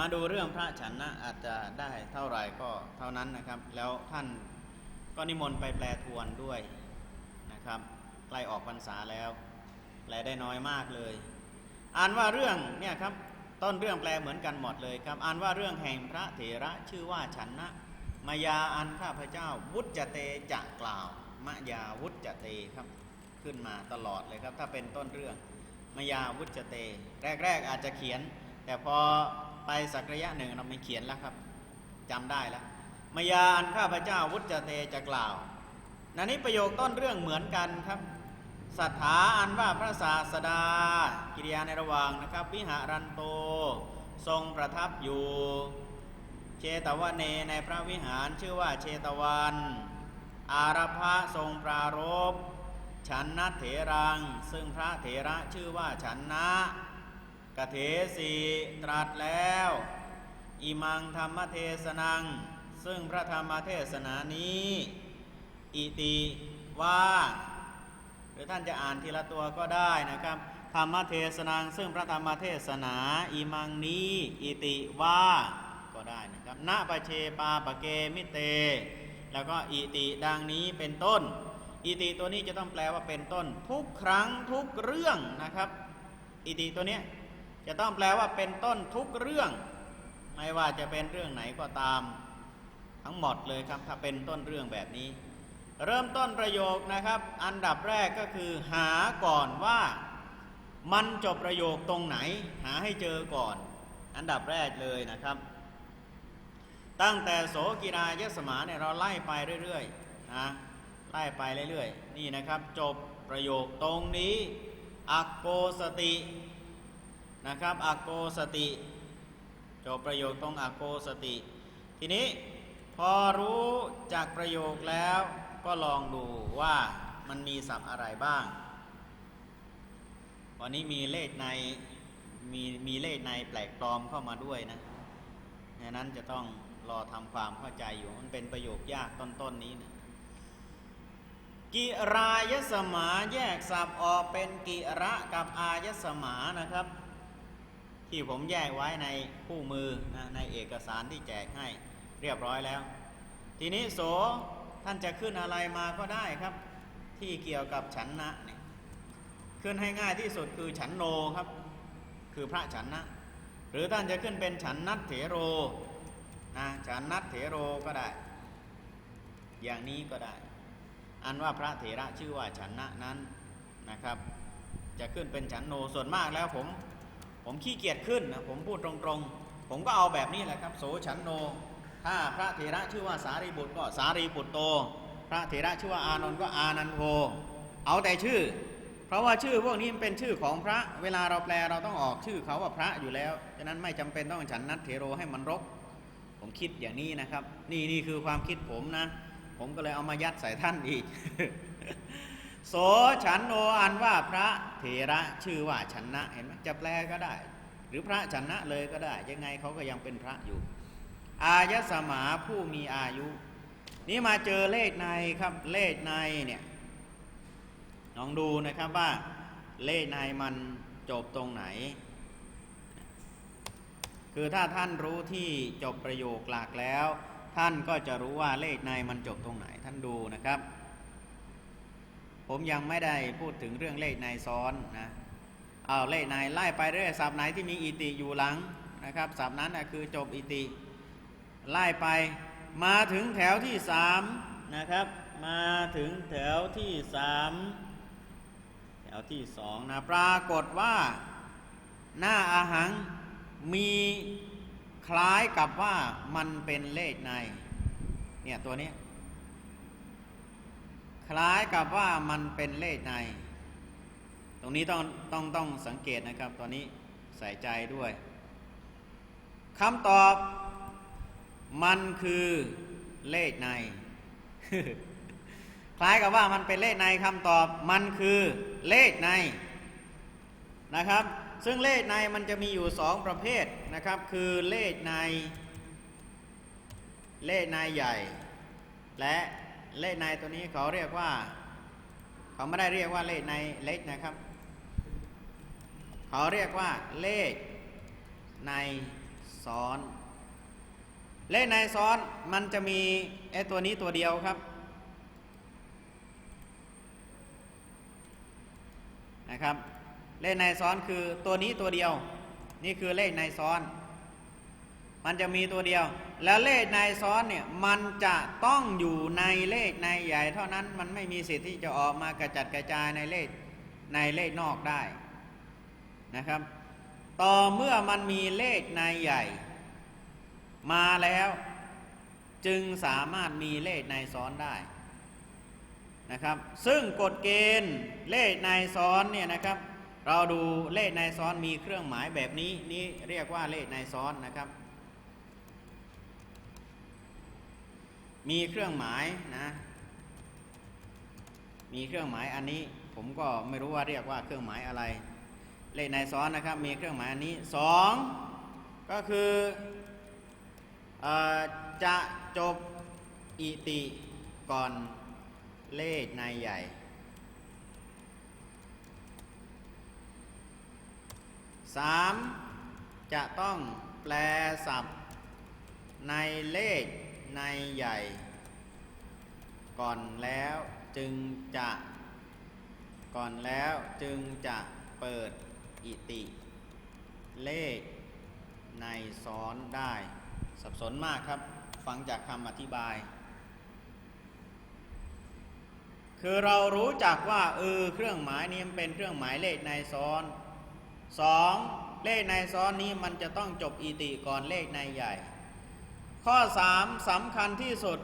มาดูเรื่องพระฉันนะอาจจะได้เท่าไหร่ก็เท่านั้นนะครับ แล้วท่านก็นิมนต์ไปแปลทวนด้วยนะครับใกล้ออกพรรษาแล้ว แปลได้น้อยมากเลย อ่านว่าเรื่องเนี่ยครับต้นเรื่องแปลเหมือนกันหมดเลยครับ อ่านว่าเรื่องแห่งพระเถระชื่อว่าฉันนะมายาอันข้าพเจ้า วุจเตจะกล่าวมายาวุจเตครับขึ้นมาตลอดเลยครับ ถ้าเป็นต้นเรื่องมายาวุจเต แรก ๆ อาจจะเขียน แต่พอ ไปสักระยะหนึ่งเราไม่เขียนแล้วครับจำได้แล้วมายาอันข้าพเจ้าวุจเตจะกล่าวนันนี้ประโยคต้นเรื่องเหมือนกันครับสัทธาอันว่าพระศาสดา กิริยาในระหว่างนะครับ วิหารันโต ทรงประทับอยู่ เชตวเนในพระวิหารชื่อว่าเชตวัน อารพะทรงปรารบฉันนัเถรัง ซึ่งพระเถระชื่อว่าฉันนะ กเถสีตรัสแล้ว อิมังธรรมเทศนัง ซึ่งพระธรรมเทศนานี้ อิติว่าหรือท่านจะอ่านทีละตัวก็ได้นะครับ ธรรมเทศนัง ซึ่งพระธรรมเทศนา อิมังนี้ อิติว่าก็ได้นะครับณปเชปาปเกมิเต แล้วก็อิติดังนี้เป็นต้น อิติตัวนี้จะต้องแปลว่าเป็นต้น ทุกครั้งทุกเรื่องนะครับ อิติตัวเนี้ย จะต้องแปลว่าเป็นต้นทุกเรื่อง ไม่ว่าจะเป็นเรื่องไหนก็ตาม ทั้งหมดเลยครับ ถ้าเป็นต้นเรื่องแบบนี้ เริ่มต้นประโยคนะครับ อันดับแรกก็คือ หาก่อนว่า มันจบประโยคตรงไหน หาให้เจอก่อน อันดับแรกเลยนะครับ ตั้งแต่โสกิรายสมาเนี่ยเราไล่ไปเรื่อยๆนะไล่ไปเรื่อยๆ นี่นะครับ จบประโยคตรงนี้ อักโกสติ นะครับอักโกสติจบประโยคตรงอักโกสติ ทีนี้พอรู้จากประโยคแล้วก็ลองดูว่ามันมีศัพท์อะไรบ้าง วันนี้มีเลขในมีมีเลขในแปลกปลอมเข้ามาด้วยนะดังนั้นจะต้องรอทำความเข้าใจอยู่ มันเป็นประโยคยากต้นๆนนี้นะกิรายสมาแยกศัพท์ออกเป็นกิระกับอายสมานะครับ ที่ผมแยกไว้ในคู่มือนะในเอกสารที่แจกให้เรียบร้อยแล้ว ทีนี้โสท่านจะขึ้นอะไรมาก็ได้ครับ ที่เกี่ยวกับฉันนะเนี่ยขึ้นให้ง่ายที่สุดคือฉันโนครับ คือพระฉันนะ หรือท่านจะขึ้นเป็นฉันนัตเถโรนะฉันนัตเถโรก็ได้ อย่างนี้ก็ได้ อันว่าพระเถระชื่อว่าฉันนะนั้นนะครับ จะขึ้นเป็นฉันโนส่วนมากแล้วผม ผมขี้เกียจขึ้นนะผมพูดตรงๆ ผมก็เอาแบบนี้แหละครับ โสฉันโน ถ้าพระเถระชื่อว่าสารีบุตรก็สารีบุตรโต พระเถระชื่อว่าอานนท์ก็อานันโทเอาแต่ชื่อ เพราะว่าชื่อพวกนี้มันเป็นชื่อของพระเวลาเราแปลเราต้องออกชื่อเขาว่าพระอยู่แล้วฉะนั้นไม่จำเป็นต้องฉันนัดเถโรให้มันรก ผมคิดอย่างนี้นะครับ นี่นี่คือความคิดผมนะ ผมก็เลยเอามายัดใส่ท่านอีก โสฉันโนอันว่าพระเถระชื่อว่าฉันนะเห็นไหมจะแปลก็ได้ หรือพระฉันนะเลยก็ได้ ยังไงเขาก็ยังเป็นพระอยู่ อายสมาผู้มีอายุ นี่มาเจอเลขในครับเลขในเนี่ยลองดูนะครับว่าเลขในมันจบตรงไหน คือถ้าท่านรู้ที่จบประโยคหลักแล้ว ท่านก็จะรู้ว่าเลขในมันจบตรงไหนท่านดูนะครับ ผมยังไม่ได้พูดถึงเรื่องเลขในซ้อนนะเอาเลขในไล่ไปเรื่อยสับไหนที่มีอิติอยู่หลังนะครับสับนั้นนะคือจบอิติ ไล่ไปมาถึงแถวที่สามนะครับ มาถึงแถวที่สามแถวที่สองนะปรากฏว่าหน้าอาหังมีคล้ายกับว่ามันเป็นเลขในเนี่ยตัวนี้ คล้ายกับว่ามันเป็นเลขใน ตรงนี้ต้องต้องต้องสังเกตนะครับ ตอนนี้ใส่ใจด้วยคำตอบมันคือเลขใน คล้ายกับว่ามันเป็นเลขในคำตอบมันคือเลขในนะครับ ซึ่งเลขในมันจะมีอยู่สองประเภทนะครับ คือเลขใน เลขในใหญ่ และ เลขในตัวนี้เขาเรียกว่า เขาไม่ได้เรียกว่าเลขในเล็กนะครับ เขาเรียกว่าเลขในซ้อน เลขในซ้อนมันจะมีไอ้ตัวนี้ตัวเดียวครับนะครับ เลขในซ้อนคือตัวนี้ตัวเดียว นี่คือเลขในซ้อน มันจะมีตัวเดียว แล้วเลขในซ้อนเนี่ยมันจะต้องอยู่ในเลขในใหญ่เท่านั้นมันไม่มีสิทธิ์ที่จะออกมากระจัดกระจายในเลขในเลขนอกได้นะครับ ต่อเมื่อมันมีเลขในใหญ่ มาแล้วจึงสามารถมีเลขในซ้อนได้นะครับ ซึ่งกฎเกณฑ์เลขในซ้อนเนี่ยนะครับ เราดูเลขในซ้อนมีเครื่องหมายแบบนี้นี่เรียกว่าเลขในซ้อนนะครับ มีเครื่องหมายนะ มีเครื่องหมายอันนี้ ผมก็ไม่รู้ว่าเรียกว่าเครื่องหมายอะไร เลขในซ้อนนะครับ มีเครื่องหมายอันนี้สองก็คืออจะจบอิติก่อนเลขในใหญ่สามจะต้องแปลศัพท์ในเลข ในใหญ่ ก่อนแล้วจึงจะ ก่อนแล้วจึงจะเปิดอิติ เลขในซ้อนได้ สับสนมากครับ ฟังจากคำอธิบาย คือเรารู้จักว่าเออเครื่องหมายนี้มันเป็นเครื่องหมายเลขในซ้อนสองเลขในซ้อนนี้มันจะต้องจบอิติก่อนเลขในใหญ่ ข้อ 3สำคัญที่สุด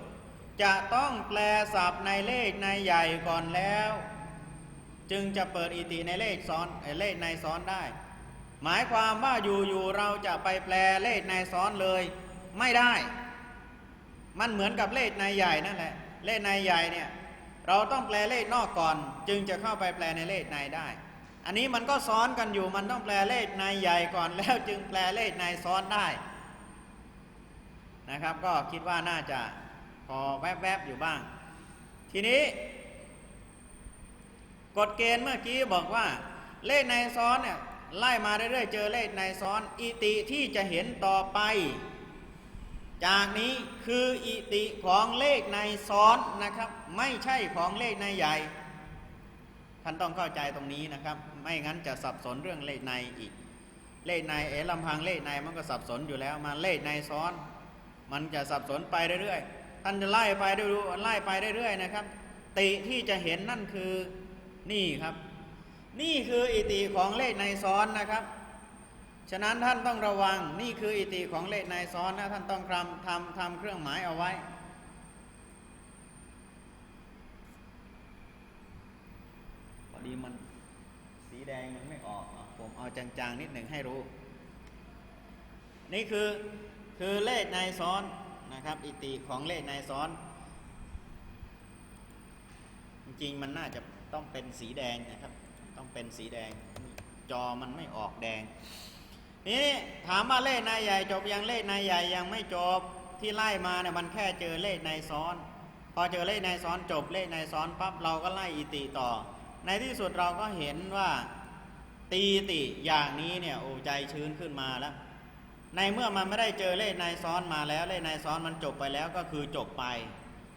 จะต้องแปลศัพท์ในเลขในใหญ่ก่อนแล้ว จึงจะเปิดอิติในเลขซ้อนเลขในซ้อนได้ หมายความว่าอยู่ๆเราจะไปแปลเลขในซ้อนเลย ไม่ได้ มันเหมือนกับเลขในใหญ่นั่นแหละ เลขในใหญ่เนี่ยเราต้องแปลเลขนอกก่อน จึงจะเข้าไปแปลในเลขในได้ อันนี้มันก็ซ้อนกันอยู่มันต้องแปลเลขในใหญ่ก่อนแล้วจึงแปลเลขในซ้อนได้ นะครับ ก็คิดว่าน่าจะพอแวบๆอยู่บ้าง ทีนี้ กฎเกณฑ์เมื่อกี้บอกว่า เลขในซ้อนเนี่ยไล่มาเรื่อยๆเจอเลขในซ้อนอิติที่จะเห็นต่อไป จากนี้คืออิติของเลขในซ้อนนะครับ ไม่ใช่ของเลขในใหญ่ท่านต้องเข้าใจตรงนี้นะครับ ไม่งั้นจะสับสนเรื่องเลขในอีก เลขในเอลำพังเลขในมันก็สับสนอยู่แล้วมาเลขในซ้อน มันจะสับสนไปเรื่อยๆ ท่านจะไล่ไปดูไล่ไปเรื่อยๆนะครับ ติที่จะเห็นนั่นคือนี่ครับ นี่คืออิติของเลขในซ้อนนะครับ ฉะนั้นท่านต้องระวังนี่คืออิติของเลขในซ้อนนะท่านต้องทำทำทำเครื่องหมายเอาไว้พอดีมันสีแดงมันไม่ออกผมเอาจางๆนิดหนึ่งให้รู้ นี่คือ คือเลขในซ้อนนะครับ อิติของเลขในซ้อน จริงมันน่าจะต้องเป็นสีแดงนะครับ ต้องเป็นสีแดง จอมันไม่ออกแดงนี่ถามว่าเลขในใหญ่จบยังเลขในใหญ่ยังไม่จบที่ไล่มาเนี่ยมันแค่เจอเลขในซ้อน พอเจอเลขในซ้อนจบเลขในซ้อนปั๊บเราก็ไล่อิติต่อ ในที่สุดเราก็เห็นว่าตีติอย่างนี้เนี่ยโอ้ใจชื้นขึ้นมาแล้ว ในเมื่อมันไม่ได้เจอเลขในซ้อนมาแล้วเลขในซ้อนมันจบไปแล้วก็คือจบไป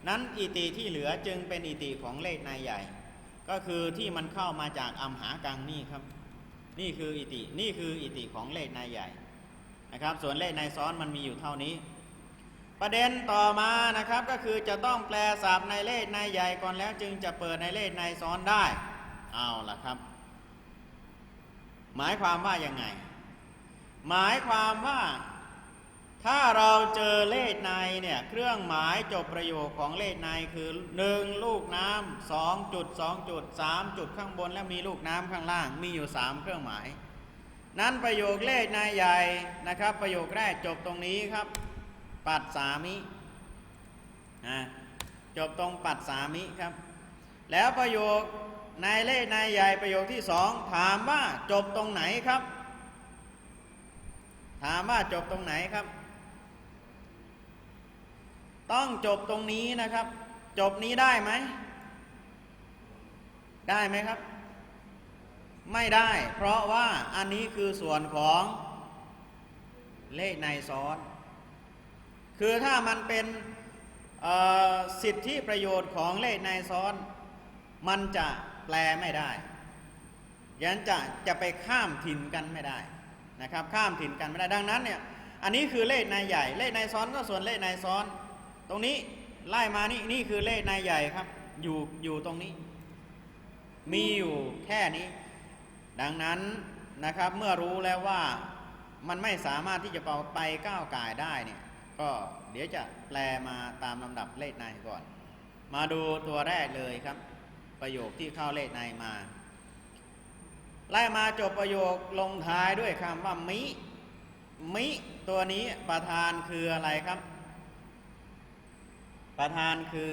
นั้นอิติที่เหลือจึงเป็นอิติของเลขในใหญ่ ก็คือที่มันเข้ามาจากอัมหากังนี่ครับ นี่คืออิตินี่คืออิติของเลขในใหญ่นะครับ ส่วนเลขในซ้อนมันมีอยู่เท่านี้ ประเด็นต่อมานะครับก็คือจะต้องแปลศัพท์ในเลขในใหญ่ก่อนแล้วจึงจะเปิดในเลขในซ้อนได้เอาล่ะครับ หมายความว่ายังไง หมายความว่าถ้าเราเจอเลขในเนี่ยเครื่องหมายจบประโยคของเลขในคือ1ลูกน้ำสองจุดสองจุดสามจุดข้างบนและมีลูกน้ำข้างล่างมีอยู่3เครื่องหมาย นั้นประโยคเลขในใหญ่นะครับ ประโยคแรกจบตรงนี้ครับ ปัดสามินะจบตรงปัดสามิครับ แล้วประโยคในเลขในใหญ่ประโยคที่สองถามว่าจบตรงไหนครับ ถามว่าจบตรงไหนครับ ต้องจบตรงนี้นะครับ จบนี้ได้ไหม ได้ไหมครับ ไม่ได้ เพราะว่าอันนี้คือส่วนของเลขในซ้อน คือถ้ามันเป็นสิทธิประโยชน์ของเลขในซ้อน มันจะแปลไม่ได้ยันจะจะไปข้ามถิ่นกันไม่ได้ นะครับข้ามถิ่นกันไม่ได้ดังนั้นเนี่ยอันนี้คือเลขในใหญ่ เลขในซ้อนก็ส่วนเลขในซ้อน ตรงนี้ไล่มานี่นี่คือเลขในใหญ่ครับ อยู่อยู่ตรงนี้ มีอยู่แค่นี้ ดังนั้นนะครับเมื่อรู้แล้วว่ามันไม่สามารถที่จะไปก้าวไก่ายได้เนี่ยก็เดี๋ยวจะแปลมาตามลำดับเลขในก่อน มาดูตัวแรกเลยครับ ประโยคที่เข้าเลขในมา ไล่มาจบประโยคลงท้ายด้วยคำว่ามิ มิตัวนี้ประธานคืออะไรครับ ประธานคือ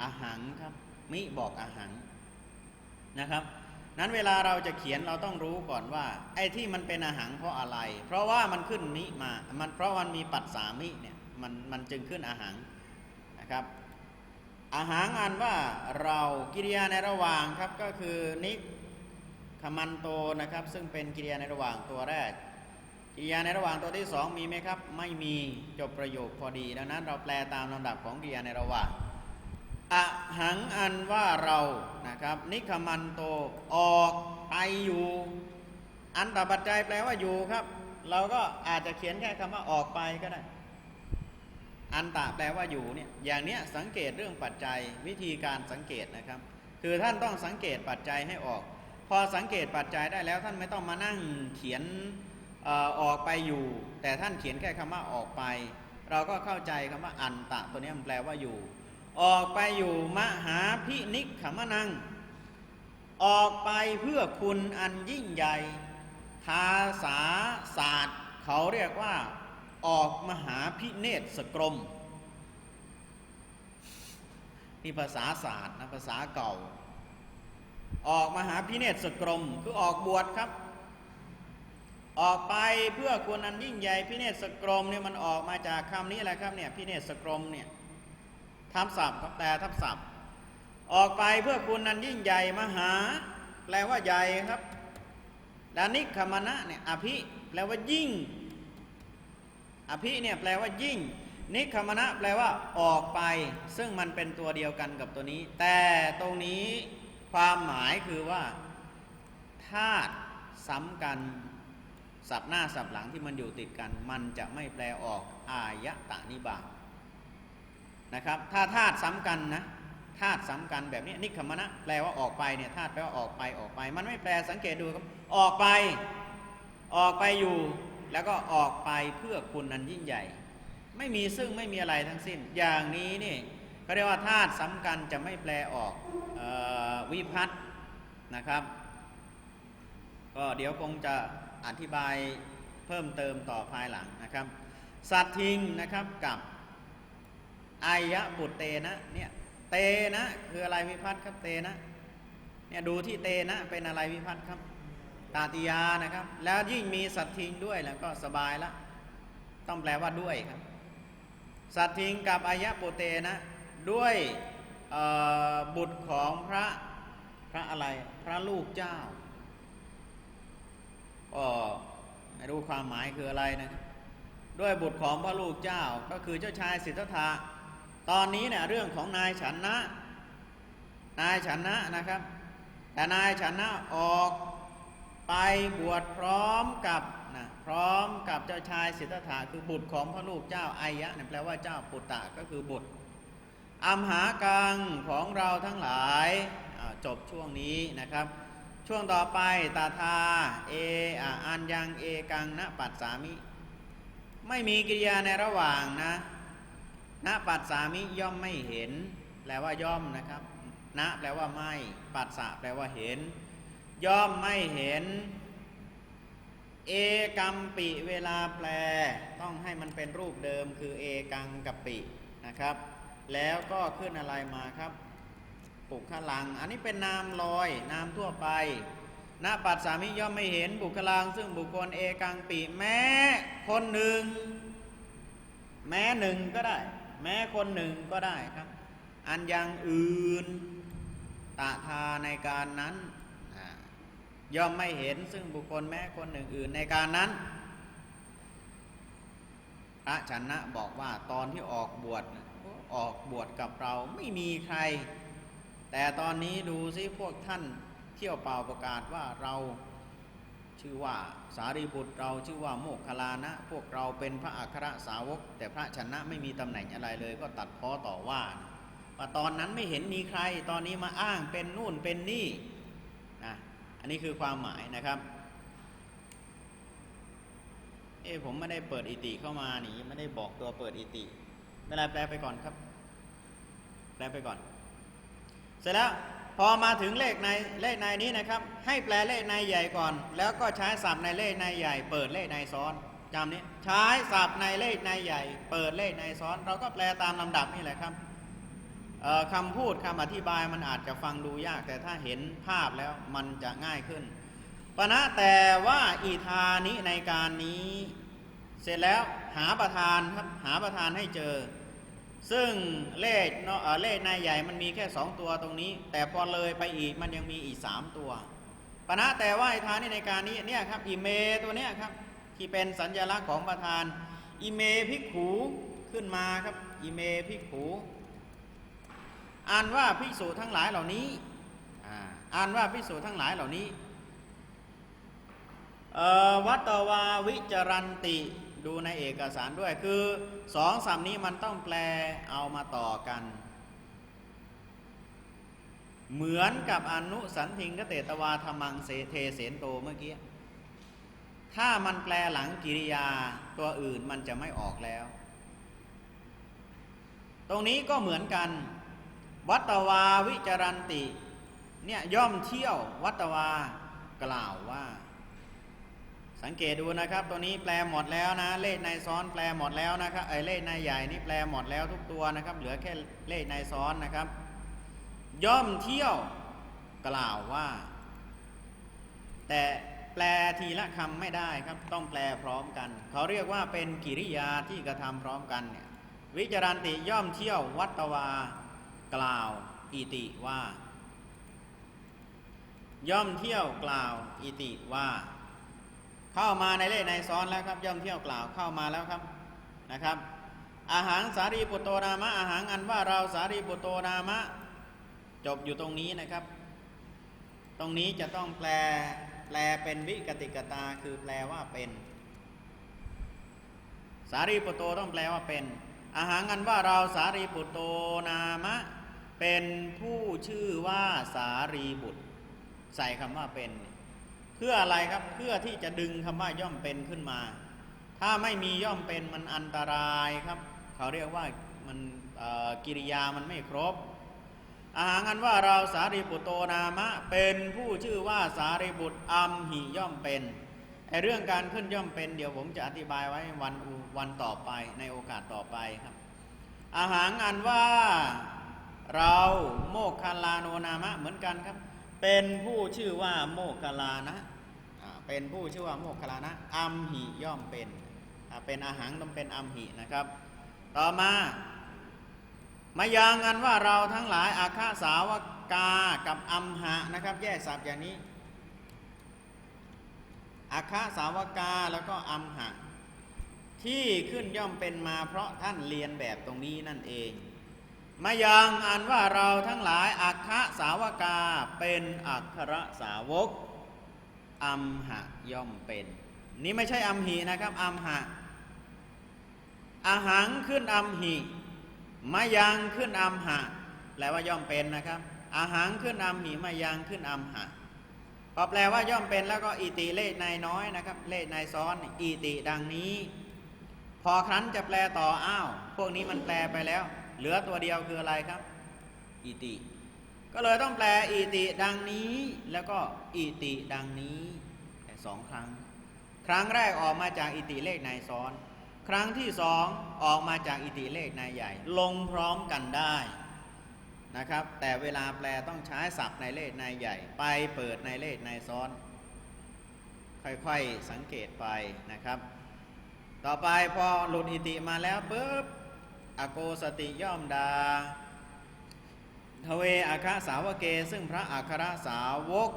อาหังครับ มิบอกอาหังนะครับ นั้นเวลาเราจะเขียนเราต้องรู้ก่อนว่า ไอ้ที่มันเป็นอาหังเพราะอะไร เพราะว่ามันขึ้นมิมา มันเพราะมันมีปัดสามิเนี่ยมันมันจึงขึ้นอาหังนะครับอาหารอ่านว่าเรากิริยาในระหว่างครับก็คือนิ คมันโตนะครับ ซึ่งเป็นกิริยาในระหว่างตัวแรก กิริยาในระหว่างตัวที่สองมีไหมครับ ไม่มีจบประโยคพอดี ดังนั้นเราแปลตามลำดับของกิริยาในระหว่างอะหังอันว่าเรานะครับ นิคมันโตออกไปอยู่ อันตปัจจัยแปลว่าอยู่ครับ เราก็อาจจะเขียนแค่คำว่าออกไปก็ได้อันตะแปลว่าอยู่เนี่ยอย่างเนี้ยสังเกตเรื่องปัจจัยวิธีการสังเกตนะครับ คือท่านต้องสังเกตปัจจัยให้ออก พอสังเกตปัจจัยได้แล้วท่านไม่ต้องมานั่งเขียนออกไปอยู่ แต่ท่านเขียนแค่คำว่าออกไป เราก็เข้าใจคำว่าอันตะตัวนี้มันแปลว่าอยู่ ออกไปอยู่มหาพินิกขมนัง ออกไปเพื่อคุณอันยิ่งใหญ่ภาษาศาสตร์ เขาเรียกว่าออกมหาพิเนศสกรมนี่ภาษาศาสตร์นะภาษาเก่า ออกมหาพิเนศสกรม คือออกบวชครับ ออกไปเพื่อควรอันยิ่งใหญ่พิเนศสกรมเนี่ยมันออกมาจากคำนี้แหละครับเนี่ยพิเนศสกรมเนี่ยทับศัพท์ครับแต่ทับศัพท์ ออกไปเพื่อคุณนันยิ่งใหญ่มหา แปลว่าใหญ่ครับดานิคมณะเนี่ยอภิแปลว่ายิ่ง อภิเนี่ยแปลว่ายิ่ง นิคมณะแปลว่าออกไป ซึ่งมันเป็นตัวเดียวกันกับตัวนี้ แต่ตรงนี้ ความหมายคือว่าธาตุซ้ำกันสับหน้าสับหลังที่มันอยู่ติดกัน มันจะไม่แปลออกอายะตานิบาตนะครับถ้าธาตุซ้ำกันนะธาตุซ้ำกันแบบนี้นิคมณะแปลว่าออกไปเนี่ยธาตุแปลว่าออกไปออกไป มันไม่แปลสังเกตดูครับออกไปออกไปอยู่ แล้วก็ออกไปเพื่อคุณนันยิ่งใหญ่ ไม่มีซึ่งไม่มีอะไรทั้งสิ้น อย่างนี้นี่เขาเรียกว่าธาตุซ้ำกันจะไม่แปลออกเออ วิพัตน์นะครับ ก็เดี๋ยวคงจะอธิบายเพิ่มเติมต่อภายหลังนะครับ สัตทิงนะครับกับอายะปุตเตนะเนี่ยเตนะคืออะไรวิพัตน์ครับเตนะเนี่ยดูที่เตนะเป็นอะไรวิพัตน์ครับตาติยานะครับ แล้วยิ่งมีสัตทิงด้วยแล้วก็สบายละต้องแปลว่าด้วยครับ สัตทิงกับอายะปุเตนะ ด้วยบุตรของพระ พระอะไรพระลูกเจ้า ก็ไม่รู้ความหมายคืออะไรนะด้วยบุตรของพระลูกเจ้าก็คือเจ้าชายสิทธัตถะตอนนี้เนี่ยเรื่องของนายฉันนะ นายฉันนะนะครับ แต่นายฉันนะออกไปบวชพร้อมกับนะพร้อมกับเจ้าชายสิทธัตถะคือบุตรของพระลูกเจ้าอายะเนี่ยแปลว่าเจ้าปุตตะก็คือบุตรอัมหากังของเราทั้งหลาย จบช่วงนี้นะครับ ช่วงต่อไปตาทาเออะอันยังเอกังนะปัสสามิ ไม่มีกิริยาในระหว่างนะณปัสสามิย่อมไม่เห็น แปลว่าย่อมนะครับณแปลว่าไม่ปัสสะแปลว่าเห็น ย่อมไม่เห็น เอกัมปิเวลาแปล ต้องให้มันเป็นรูปเดิมคือเอกังกัปปินะครับ แล้วก็ขึ้นอะไรมาครับ ปุคลัง อันนี้เป็นนามลอยนามทั่วไปณปัสสามิย่อมไม่เห็นบุคลัง ซึ่งบุคคลเอกังปิแม้คนหนึ่ง แม้หนึ่งก็ได้ แม้คนหนึ่งก็ได้ครับ อันยังอื่นตาทาในการนั้นย่อมไม่เห็นซึ่งบุคคลแม้คนหนึ่งอื่นในการนั้นพระชนะบอกว่าตอนที่ออกบวชออกบวชกับเราไม่มีใคร แต่ตอนนี้ดูซิพวกท่านเที่ยวเป่าประกาศว่าเราชื่อว่าสารีบุตรเราชื่อว่าโมกขลานะ พวกเราเป็นพระอัครสาวก แต่พระชนะไม่มีตำแหน่งอะไรเลย ก็ตัดพ้อต่อว่าว่าตอนนั้นไม่เห็นมีใคร ตอนนี้มาอ้างเป็นนู่นเป็นนี่นะอันนี้คือความหมายนะครับเอ้ผมไม่ได้เปิดอิติเข้ามานี่ไม่ได้บอกตัวเปิดอิติเวลาแปลไปก่อนครับ แปลไปก่อน เสร็จแล้วพอมาถึงเลขในเลขในนี้นะครับ ให้แปลเลขในใหญ่ก่อน แล้วก็ใช้ศัพท์ในเลขในใหญ่ เปิดเลขในซ้อนจำนี้ใช้ศัพท์ในเลขในใหญ่ เปิดเลขในซ้อน เราก็แปลตามลำดับนี่แหละครับคำพูดคำอธิบายมันอาจจะฟังดูยาก แต่ถ้าเห็นภาพแล้วมันจะง่ายขึ้นปณะแต่ว่าอีทานิในการนี้ เสร็จแล้วหาประธานครับหาประธานให้เจอ ซึ่งเลขเนาะเลขนายใหญ่มันมีแค่สองตัวตรงนี้ แต่พอเลยไปอีกมันยังมีอีกสามตัวปณะแต่ว่าไอ้ทานนี่ในการนี้เนี่ยครับอีเมตัวเนี้ยครับที่เป็นสัญลักษณ์ของประธานอีเมพิกขูขึ้นมาครับอีเมพิกขูอ่านว่าภิกษุทั้งหลายเหล่านี้อ่าอ่านว่าภิกษุทั้งหลายเหล่านี้วัตตวาวิจารันติ ดูในเอกสารด้วยคือสองสามนี้มันต้องแปลเอามาต่อกัน เหมือนกับอนุสันทิงกเตตวาธรรมังเสเทเสนโตเมื่อกี้ ถ้ามันแปลหลังกิริยาตัวอื่นมันจะไม่ออกแล้ว ตรงนี้ก็เหมือนกัน วัตวาวิจารันติ เนี่ยย่อมเที่ยววัตวากล่าวว่า สังเกตดูนะครับ ตัวนี้แปลหมดแล้วนะ เลขในซ้อนแปลหมดแล้วนะครับไอเลขในใหญ่นี่แปลหมดแล้วทุกตัวนะครับ เหลือแค่เลขในซ้อนนะครับ ย่อมเที่ยวกล่าวว่า แต่แปลทีละคำไม่ได้ครับ ต้องแปลพร้อมกัน เขาเรียกว่าเป็นกิริยาที่กระทำพร้อมกันเนี่ยวิจารันติย่อมเที่ยววัตวากล่าวอิติว่า ย่อมเที่ยวกล่าวอิติว่า เข้ามาในเลขในซ้อนแล้วครับย่อมเที่ยวกล่าวเข้ามาแล้วครับนะครับ อาหารสารีปุตโตนามะอาหารอันว่าเราสารีปุตโตนามะ จบอยู่ตรงนี้นะครับ ตรงนี้จะต้องแปลแปลเป็นวิกติกตาคือแปลว่าเป็น สารีปุตโตต้องแปลว่าเป็น อาหารอันว่าเราสารีปุตโตนามะ เป็นผู้ชื่อว่าสารีบุตร ใส่คำว่าเป็น เพื่ออะไรครับเพื่อที่จะดึงคำว่าย่อมเป็นขึ้นมา ถ้าไม่มีย่อมเป็นมันอันตรายครับ เขาเรียกว่ามันกิริยามันไม่ครบ อาหารอันว่าเราสารีบุตรโตนามะ เป็นผู้ชื่อว่าสารีบุตรอัมหิย่อมเป็นไอเรื่องการขึ้นย่อมเป็นเดี๋ยวผมจะอธิบายไว้วันวันต่อไปในโอกาสต่อไปครับ อาหารอันว่าเราโมกขลาโนนามะเหมือนกันครับ เป็นผู้ชื่อว่าโมกลานะเป็นผู้ชื่อว่าโมกขลานะอัมหิย่อมเป็น เป็นอาหารต้องเป็นอัมหินะครับ ต่อมามายังกันว่าเราทั้งหลายอาคาสาวกากับอัมหะนะครับ แยกศัพท์อย่างนี้ อาคาสาวกาแล้วก็อัมหะ ที่ขึ้นย่อมเป็นมาเพราะท่านเรียนแบบตรงนี้นั่นเอง มายังอันว่าเราทั้งหลายอัคคสาวกาเป็นอัครสาวกอัมหะย่อมเป็น นี่ไม่ใช่อัมหินะครับอัมหะอาหังขึ้นอัมหิมายังขึ้นอัมหะแปลว่าย่อมเป็นนะครับอาหังขึ้นอัมหิมายังขึ้นอัมหะพอแปลว่าย่อมเป็นแล้วก็อิติเลขในน้อยนะครับ เลขในซ้อนอิติดังนี้ พอครั้นจะแปลต่ออ้าวพวกนี้มันแปลไปแล้ว เหลือตัวเดียวคืออะไรครับ อิติ ก็เลยต้องแปลอิติดังนี้ แล้วก็อิติดังนี้แค่สองครั้ง ครั้งแรกออกมาจากอิติเลขในซ้อน ครั้งที่สองออกมาจากอิติเลขในใหญ่ ลงพร้อมกันได้นะครับ แต่เวลาแปลต้องใช้ศัพท์ในเลขในใหญ่ ไปเปิดในเลขในซ้อน ค่อยๆสังเกตไปนะครับ ต่อไปพอหลุดอิติมาแล้วปุ๊บ อโกสติย่อมดาทเวอาคาสาวเก ซึ่งพระอัครสาวก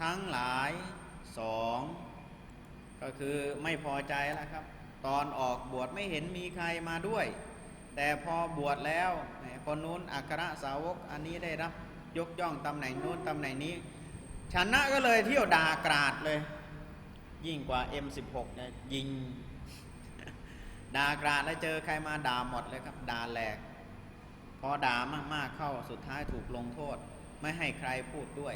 ทั้งหลายสองก็คือไม่พอใจแล้วครับ ตอนออกบวชไม่เห็นมีใครมาด้วย แต่พอบวชแล้วคนนู้นอัครสาวกอันนี้ได้รับยกย่องตำแหน่งนู้นตำแหน่งนี้ชนะก็เลยเที่ยวด่ากราดเลย ยิ่งกว่า M16 เนี่ยยิง ด่ากราดแล้วเจอใครมาด่าหมดเลยครับด่าแหลก พอด่ามากๆเข้าสุดท้ายถูกลงโทษ ไม่ให้ใครพูดด้วย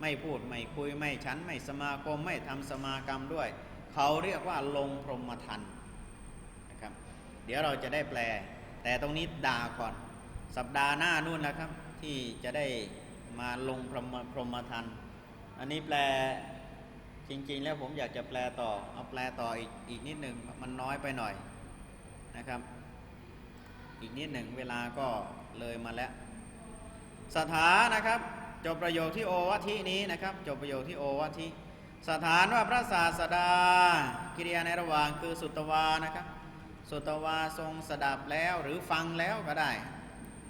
ไม่พูดไม่คุยไม่ฉันไม่สมาคมไม่ทำสมากรรมด้วย เขาเรียกว่าลงพรหมทันนะครับ เดี๋ยวเราจะได้แปล แต่ตรงนี้ด่าก่อน สัปดาห์หน้านู่นแล้วครับ ที่จะได้มาลงพรหมพรหมทัน อันนี้แปล จริงๆ แล้วผมอยากจะแปลต่อ เอาแปลต่ออีกอีกนิดหนึ่งมันน้อยไปหน่อยนะครับ อีกนิดหนึ่งเวลาก็เลยมาแล้วสถานะครับจบประโยคที่โอวัทินี้นะครับจบประโยคที่โอวัทิสถานว่าพระศาสดากิริยาในระหว่างคือสุตวานะครับ สุตวาทรงสดับแล้วหรือฟังแล้วก็ได้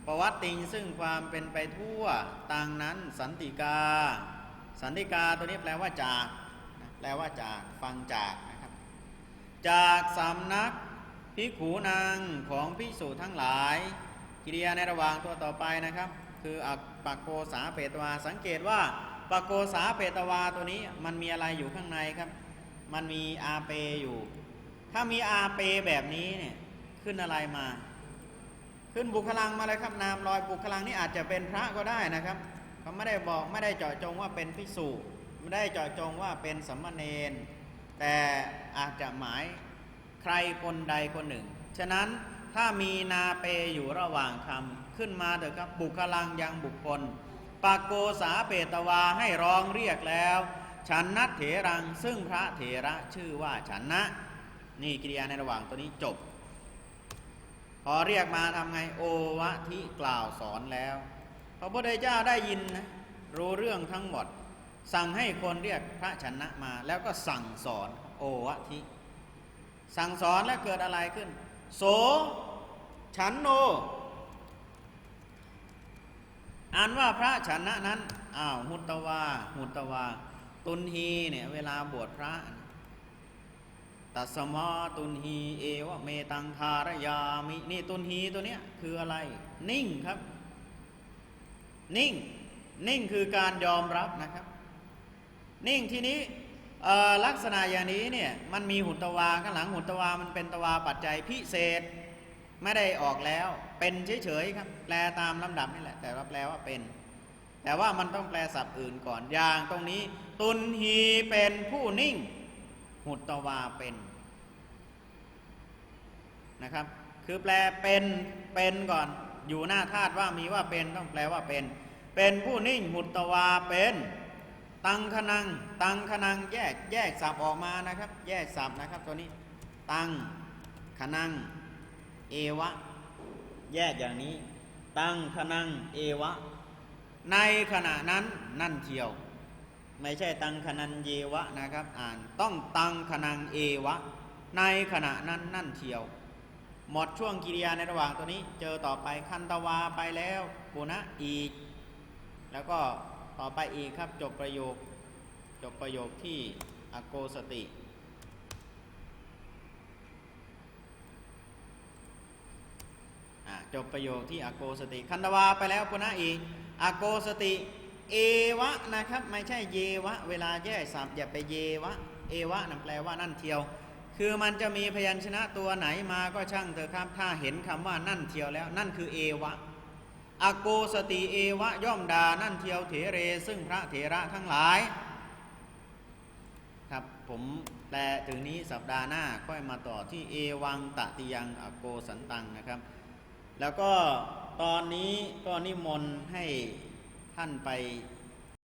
ประวัติติงซึ่งความเป็นไปทั่วต่างนั้นสันติกา สันติกาตัวนี้แปลว่าจาก แปลว่าจากฟังจากนะครับ จากสำนักพิขูนางของพิสูจทั้งหลาย กิริยาในระหว่างตัวต่อไปนะครับ คืออักปากโกสาเปตวา สังเกตว่าปากโกสาเปตวาตัวนี้มันมีอะไรอยู่ข้างในครับ มันมีอาเปอยู่ ถ้ามีอาเปแบบนี้เนี่ยขึ้นอะไรมา ขึ้นบุคลังมาเลยครับนามลอยบุคลังนี่อาจจะเป็นพระก็ได้นะครับเขาไม่ได้บอกไม่ได้เจาะจงว่าเป็นภิกษุ ไม่ได้เจาะจงว่าเป็นสัมมาเนนแต่อาจจะหมายใครคนใดคนหนึ่ง ฉะนั้นถ้ามีนาเปอยู่ระหว่างคำขึ้นมาเถอะครับบุคลังยังบุคคลปากโกสาเปตวาให้ร้องเรียกแล้ว ฉันนัทเถรังซึ่งพระเถระชื่อว่าฉันนะ นี่กิริยาในระหว่างตัวนี้จบ พอเรียกมาทำไงโอวะทิกล่าวสอนแล้ว พระพุทธเจ้าได้ยินนะรู้เรื่องทั้งหมด สั่งให้คนเรียกพระชนะมา แล้วก็สั่งสอนโอวะทิ สั่งสอนแล้วเกิดอะไรขึ้น โสฉันโนอ่านว่าพระชนะนั้นอ้าวหุตวาหุตตวา ตุนฮีเนี่ยเวลาบวชพระตัสมาตุนฮีเอวะเมตังทารยามินี่ตุนฮีตัวเนี้ยคืออะไร นิ่งครับ นิ่ง นิ่งคือการยอมรับนะครับ นิ่งทีนี้ลักษณะอย่างนี้เนี่ยมันมีหุตวาข้างหลังหุตวามันเป็นตวาปัจจัยพิเศษไม่ได้ออกแล้ว เป็นเฉยๆครับแปลตามลำดับนี่แหละ แต่ว่าแปลว่าเป็น แต่ว่ามันต้องแปลศัพท์อื่นก่อนอย่างตรงนี้ ตุนฮีเป็นผู้นิ่ง หุตวาเป็นนะครับ คือแปลเป็นเป็นก่อน อยู่หน้าธาตุว่ามีว่าเป็นต้องแปลว่าเป็น เป็นผู้นิ่งหุตวาเป็น ตังคนัง ตังคนังแยกแยกสับออกมานะครับ แยกสับนะครับตัวนี้ ตังคนัง เอวะ แยกอย่างนี้ ตังคนัง เอวะ ในขณะนั้นนั่นเทียว ไม่ใช่ตังคนันเยวะนะครับ อ่านต้องตังคนังเอวะ ในขณะนั้นนั่นเทียว หมดช่วงกิริยาในระหว่างตัวนี้ เจอต่อไปคันตวาไปแล้วปุณะอีก แล้วก็ ต่อไปอีกครับ จบประโยค จบประโยคที่อโกสติ จบประโยคที่อโกสติ คันตวาไปแล้วปุณะอีกอโกสติ เอวะนะครับ ไม่ใช่เยวะ เวลาแยกศัพท์อย่าไปเยวะ เอวะนั่นแปลว่านั่นเทียว คือมันจะมีพยัญชนะตัวไหนมาก็ช่างเถอะครับ ถ้าเห็นคำว่านั่นเทียวแล้ว นั่นคือเอวะ อโกสติเอวะย่อมดานั่นเทียวเถเร ซึ่งพระเถระทั้งหลาย ครับผมแปลถึงนี้สัปดาห์หน้าค่อยมาต่อที่เอวังตะติยังอโกสันตังนะครับ แล้วก็ตอนนี้ก็นิมนต์ให้ท่านไป